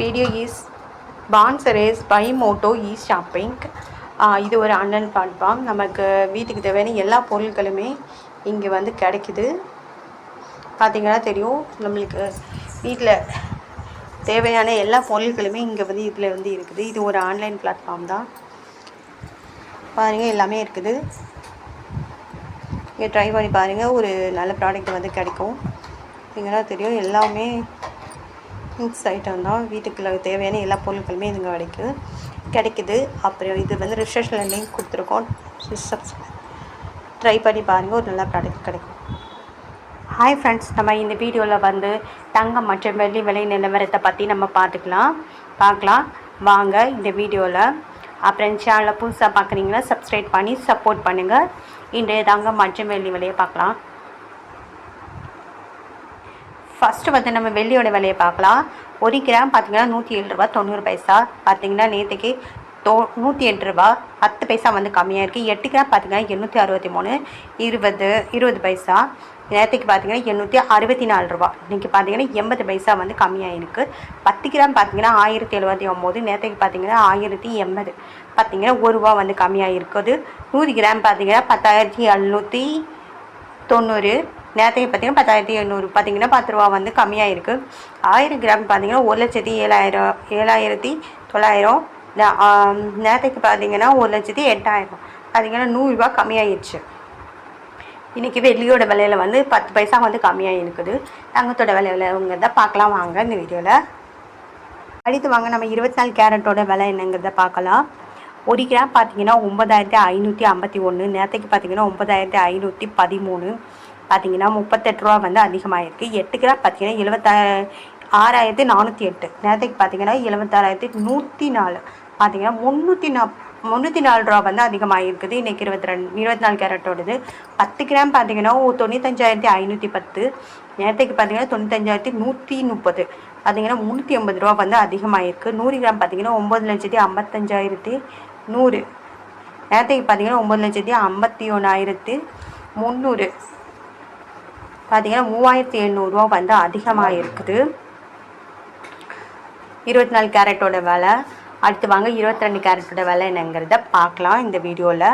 Video is sponsored by moto E shopping இது ஒரு online platform நமக்கு வீட்டுக்கு தேவையான எல்லா பொருட்களுமே இங்கே வந்து கிடைக்குது. பார்த்திங்கன்னா தெரியும் நம்மளுக்கு வீட்டில் தேவையான எல்லா பொருட்களுமே இங்கே வந்து இதில் வந்து இருக்குது. இது ஒரு ஆன்லைன் பிளாட்ஃபார்ம் தான். பாருங்கள் எல்லாமே இருக்குது. இங்கே ட்ரை பண்ணி பாருங்கள் ஒரு நல்ல ப்ராடக்ட் வந்து கிடைக்கும். இங்கெல்லாம் தெரியும் எல்லாமே மிக்ஸ் ஐட்டம் தான் வீட்டுக்குள்ள தேவையான எல்லா பொருட்களுமே இதுங்க கிடைக்குது கிடைக்குது. அப்புறம் இது வந்து ரிசப்ஷனில் லிங்க் கொடுத்துருக்கோம். ட்ரை பண்ணி பாருங்கள் ஒரு நல்ல ப்ராடக்ட் கிடைக்கும். ஹாய் ஃப்ரெண்ட்ஸ் நம்ம இந்த வீடியோவில் வந்து தங்கம் மற்றும் வெள்ளி விலை நிலவரத்தை பற்றி நம்ம பார்த்துக்கலாம். பார்க்கலாம். வாங்க இந்த வீடியோவில் அப்புறம் சேனலில் புதுசாக பார்க்குறீங்களா சப்ஸ்கிரைப் பண்ணி சப்போர்ட் பண்ணுங்கள் இன்றைய தங்கம் மற்றும் வெள்ளி விலையை பார்க்கலாம். ஃபஸ்ட்டு வந்து நம்ம வெள்ளியோட விலையை பார்க்கலாம். ஒரு கிராம் பார்த்தீங்கன்னா நூற்றி ஏழு ரூபா தொண்ணூறு பைசா. பார்த்தீங்கன்னா நேற்றுக்கு தோ நூற்றி எட்டு ரூபா. பத்து பைசா வந்து கம்மியாக இருக்குது எட்டு கிராம் பார்த்தீங்கன்னா எண்ணூற்றி அறுபத்தி மூணு இருபது இருபது பைசா. நேற்றுக்கு பார்த்தீங்கன்னா எண்ணூற்றி அறுபத்தி நாலு ரூபா. இன்றைக்கி பார்த்தீங்கன்னா எண்பது பைசா வந்து கம்மியாக இருக்குது பத்து கிராம் பார்த்தீங்கன்னா ஆயிரத்தி எழுபத்தி ஒம்பது நேற்றுக்கு பார்த்தீங்கன்னா ஆயிரத்தி எண்பது. பார்த்தீங்கன்னா ஒரு ரூபா வந்து கம்மியாக இருக்குது. நூறு கிராம் பார்த்தீங்கன்னா பத்தாயிரத்தி எழுநூற்றி தொண்ணூறு நேரத்துக்கு பார்த்தீங்கன்னா பத்தாயிரத்தி எண்ணூறு பார்த்தீங்கன்னா பத்து ரூபா வந்து கம்மியாக இருக்குது ஆயிரம் கிராம் பார்த்தீங்கன்னா ஒரு லட்சத்தி ஏழாயிரம் ஏழாயிரத்தி தொள்ளாயிரம். நேரத்துக்கு பார்த்தீங்கன்னா ஒரு லட்சத்தி எட்டாயிரம். பார்த்தீங்கன்னா நூறுரூவா கம்மியாகிடுச்சு இன்றைக்கி வெள்ளியோட விலையில் வந்து பத்து பைசா வந்து கம்மியாக இருக்குது தங்கத்தோட விலையிலங்கிறத பார்க்கலாம் வாங்க இந்த வீடியோவில் அடுத்து வாங்க நம்ம இருபத்தி நாலு கேரட்டோட விலை என்னங்கிறத பார்க்கலாம் ஒரு கிராம் பார்த்தீங்கன்னா ஒன்பதாயிரத்தி ஐநூற்றி ஐம்பத்தி ஒன்று நேரத்துக்கு பார்த்தீங்கன்னா ஒன்பதாயிரத்தி ஐநூற்றி பதிமூணு. பார்த்தீங்கன்னா முப்பத்தெட்டு ரூபா வந்து அதிகமாகிருக்கு எட்டு கிராம் பார்த்தீங்கன்னா எழுபத்தா ஆறாயிரத்தி நானூற்றி எட்டு. நேரத்துக்கு பார்த்தீங்கன்னா எழுபத்தாறாயிரத்தி நூற்றி நாலு. பார்த்தீங்கன்னா முந்நூற்றி நா முந்நூற்றி நாலு ரூபா வந்து அதிகமாக இருக்குது இன்றைக்கி இருபத்தி ரெண்டு இருபத்தி நாலு கேரட்டோடது. பத்து கிராம் பார்த்தீங்கன்னா தொண்ணூத்தஞ்சாயிரத்தி ஐநூற்றி பத்து. நேரத்துக்கு பார்த்தீங்கன்னா தொண்ணூத்தஞ்சாயிரத்தி நூற்றி முப்பது. பார்த்தீங்கன்னா முந்நூற்றி ஐம்பது ரூபா வந்து அதிகமாகிருக்கு நூறு கிராம் பார்த்தீங்கன்னா ஒம்பது லட்சத்தி ஐம்பத்தஞ்சாயிரத்தி நூறு. நேரத்துக்கு பார்த்தீங்கன்னா ஒம்பது லட்சத்தி ஐம்பத்தி ஒன்றாயிரத்து முந்நூறு பார்த்தீங்கன்னா மூவாயிரத்தி எழுநூறுவா வந்து அதிகமாக இருக்குது இருபத்தி நாலு கேரட்டோட விலை. அடுத்து வாங்க இருபத்தி ரெண்டு கேரட்டோட விலை என்னங்கிறத பார்க்கலாம் இந்த வீடியோவில்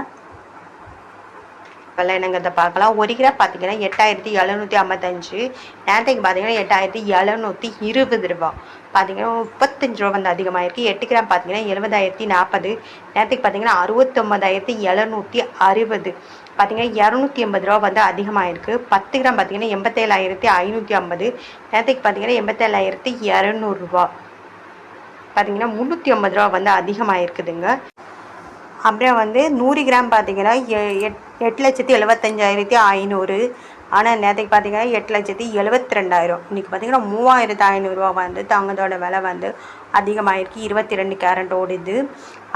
மக்கள் என்னங்கிறத பார்க்கலாம். ஒரு கிராம் பார்த்தீங்கன்னா எட்டாயிரத்தி எழுநூற்றி ஐம்பத்தஞ்சு. நேரத்துக்கு பார்த்தீங்கன்னா எட்டாயிரத்தி எழுநூற்றி இருபது ரூபா. பார்த்தீங்கன்னா முப்பத்தஞ்சு ரூபா வந்து அதிகமாக இருக்குது எட்டு கிராம் பார்த்தீங்கன்னா எழுபதாயிரத்தி நாற்பது. நேரத்துக்கு பார்த்தீங்கன்னா அறுபத்தொம்பதாயிரத்தி எழுநூற்றி அறுபது. பார்த்தீங்கன்னா இரநூத்தி எண்பது ரூபா வந்து அதிகமாக இருக்குது பத்து கிராம் பார்த்தீங்கன்னா எண்பத்தேழாயிரத்தி ஐநூற்றி ஐம்பது. நேரத்துக்கு பார்த்தீங்கன்னா எண்பத்தேழாயிரத்தி இரநூறுபா பார்த்தீங்கன்னா முந்நூற்றி ஐம்பது ரூபா வந்து அதிகமாக இருக்குதுங்க அப்புறம் வந்து நூறு கிராம் பார்த்தீங்கன்னா எட் எட்டு லட்சத்தி எழுபத்தஞ்சாயிரத்தி ஐநூறு. ஆனால் நேற்றுக்கு பார்த்தீங்கன்னா எட்டு லட்சத்தி எழுபத்தி ரெண்டாயிரம் இன்றைக்கி பார்த்தீங்கன்னா மூவாயிரத்து ஐநூறுரூவா வந்து தங்கத்தோட விலை வந்து அதிகமாகிருக்கு இருபத்தி ரெண்டு கேரட்டோட இது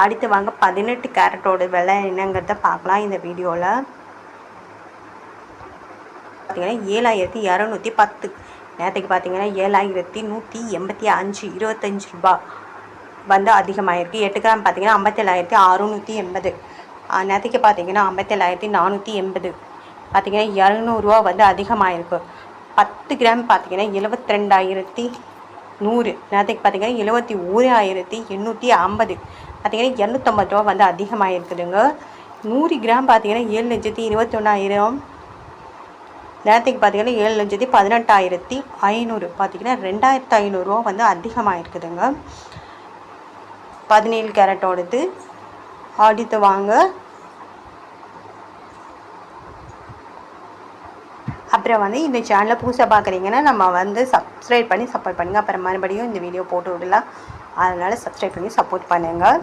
அடுத்து வாங்க பதினெட்டு கேரட்டோட விலை என்னங்கிறத பார்க்கலாம் இந்த வீடியோவில் பார்த்தீங்கன்னா ஏழாயிரத்தி இரநூத்தி பத்து. நேற்றுக்கு பார்த்தீங்கன்னா ஏழாயிரத்தி நூற்றி எண்பத்தி அஞ்சு இருபத்தஞ்சி ரூபா வந்து அதிகமாகிருக்கு எட்டு கிராம் பார்த்தீங்கன்னா ஐம்பத்தேழாயிரத்தி அறுநூற்றி எண்பது. நேற்றுக்கு பார்த்தீங்கன்னா ஐம்பத்தேழாயிரத்தி நானூற்றி எண்பது. பார்த்தீங்கன்னா இரநூறுவா வந்து அதிகமாகிருக்கு பத்து கிராம் பார்த்திங்கன்னா எழுபத்தி ரெண்டாயிரத்தி நூறு. நேற்றுக்கு பார்த்தீங்கன்னா எழுபத்தி ஓராயிரத்தி எண்ணூற்றி ஐம்பது. பார்த்தீங்கன்னா இரநூத்தம்பது ரூபா வந்து அதிகமாக இருக்குதுங்க நூறு கிராம் பார்த்தீங்கன்னா ஏழு லட்சத்தி இருபத்தி ஒன்றாயிரம் நேரத்துக்கு பார்த்தீங்கன்னா ஏழு லட்சத்தி பதினெட்டாயிரத்தி ஐநூறு. பார்த்திங்கன்னா ரெண்டாயிரத்து ஐநூறுரூவா வந்து அதிகமாக இருக்குதுங்க பதினேழு கேரட்டோடது ஆடித்து வாங்க. அப்புறம் வந்து இந்த சேனலை புதுசாக பார்க்குறீங்கன்னா நம்ம வந்து சப்ஸ்கிரைப் பண்ணி சப்போர்ட் பண்ணுங்கள் அப்புறம் மறுபடியும் இந்த வீடியோ போட்டு விடலாம். அதனால் சப்ஸ்கிரைப் பண்ணி சப்போர்ட் பண்ணுங்கள்